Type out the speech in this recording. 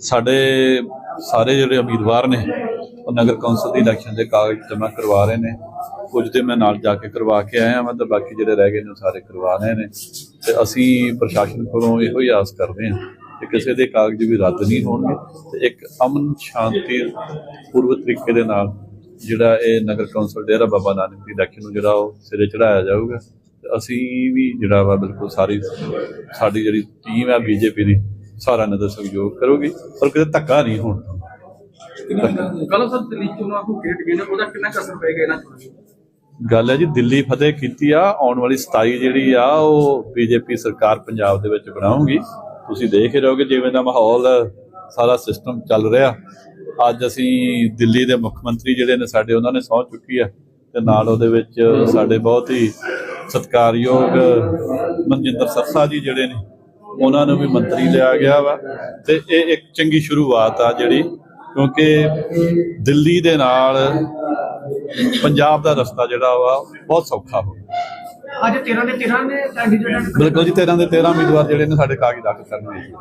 ਸਾਡੇ ਸਾਰੇ ਜਿਹੜੇ ਉਮੀਦਵਾਰ ਨੇ, ਉਹ ਨਗਰ ਕੌਂਸਲ ਦੀ ਇਲੈਕਸ਼ਨ ਦੇ ਕਾਗਜ਼ ਜਮ੍ਹਾਂ ਕਰਵਾ ਰਹੇ ਨੇ। ਕੁਝ ਦੇ ਮੈਂ ਨਾਲ ਜਾ ਕੇ ਕਰਵਾ ਕੇ ਆਇਆ ਮੈਂ ਤੇ ਬਾਕੀ ਜਿਹੜੇ ਰਹਿ ਗਏ ਨੇ ਉਹ ਸਾਰੇ ਕਰਵਾ ਰਹੇ ਨੇ। ਤੇ ਅਸੀਂ ਪ੍ਰਸ਼ਾਸਨ ਕੋਲੋਂ ਇਹੋ ਹੀ ਆਸ ਕਰਦੇ ਹਾਂ ਕਿ ਕਿਸੇ ਦੇ ਕਾਗਜ਼ ਵੀ ਰੱਦ ਨਹੀਂ ਹੋਣਗੇ ਤੇ ਇੱਕ ਅਮਨ ਸ਼ਾਂਤੀ ਪੂਰਵ ਤਰੀਕੇ ਦੇ ਨਾਲ ਜਿਹੜਾ ਇਹ ਨਗਰ ਕੌਂਸਲ ਡੇਰਾ ਬਾਬਾ ਨਾਨਕ ਦੀ ਇਲੈਕਸ਼ਨ ਨੂੰ ਜਿਹੜਾ ਉਹ ਸਿਰੇ ਚੜਾਇਆ ਜਾਊਗਾ। ਤੇ ਅਸੀਂ ਵੀ ਜਿਹੜਾ ਵਾ ਬਿਲਕੁਲ ਸਾਰੀ ਸਾਡੀ ਜਿਹੜੀ ਟੀਮ ਹੈ ਬੀਜੇਪੀ ਦੀ ਸਾਰਾ ਨਦਰ ਸਹਿਯੋਗ ਕਰੋਗੀ ਪਰ ਕਿਤੇ ਧੱਕਾ ਨਹੀਂ ਹੋਣਾ ਕੱਲ ਸਰ ਦਿੱਲੀ ਚੋਣਾਂ ਨੂੰ ਖੇਡ ਗਏ ਨੇ ਉਹਦਾ ਕਿੰਨਾ ਕਸਰ ਪਏਗਾ ਇਹਨਾਂ ਚੋਣਾਂ 'ਚ? ਗੱਲ ਹੈ ਜੀ ਦਿੱਲੀ ਫਤਿਹ ਕੀਤੀ ਆ ਆਉਣ ਵਾਲੀ 27 ਜਿਹੜੀ ਆ ਉਹ ਬੀਜੇਪੀ ਸਰਕਾਰ ਪੰਜਾਬ ਦੇ ਵਿੱਚ ਬਣਾਉਗੀ ਤੁਸੀਂ ਦੇਖ ਹੀ ਰਹੋਗੇ ਜਿਵੇਂ ਦਾ ਮਾਹੌਲ ਸਾਰਾ ਸਿਸਟਮ ਚੱਲ ਰਿਹਾ। ਅੱਜ ਅਸੀਂ ਦਿੱਲੀ ਦੇ ਮੁੱਖ ਮੰਤਰੀ ਜਿਹੜੇ ਨੇ ਸਾਡੇ ਉਹਨਾਂ ਨੇ ਸਹੁੰ ਚੁੱਕੀ ਆ ਤੇ ਨਾਲ ਉਹਦੇ ਵਿੱਚ ਸਾਡੇ ਬਹੁਤ ਹੀ ਸਤਿਕਾਰਯੋਗ ਮਨਜਿੰਦਰ ਸਰਸਾ ਜੀ ਜਿਹੜੇ ਨੇ ਉਹਨਾਂ ਨੂੰ ਵੀ ਮੰਤਰੀ ਲਿਆ ਗਿਆ ਵਾ ਤੇ ਇਹ ਇੱਕ ਚੰਗੀ ਸ਼ੁਰੂਆਤ ਆ ਜਿਹੜੀ ਕਿਉਂਕਿ ਦਿੱਲੀ ਦੇ ਨਾਲ ਪੰਜਾਬ ਦਾ ਰਸਤਾ ਜਿਹੜਾ ਵਾ ਬਹੁਤ ਸੌਖਾ ਹੋ ਗਿਆ। ਅੱਜ 13 ਦੇ 13 ਨੇ ਕੈਂਡੀਡੇਟ ਬਿਲਕੁਲ ਜੀ 13 ਦੇ 13 ਉਮੀਦਵਾਰ ਜਿਹੜੇ ਨੇ ਸਾਡੇ ਕਾਗਜ਼ ਦਾਖਲ ਕਰਨਗੇ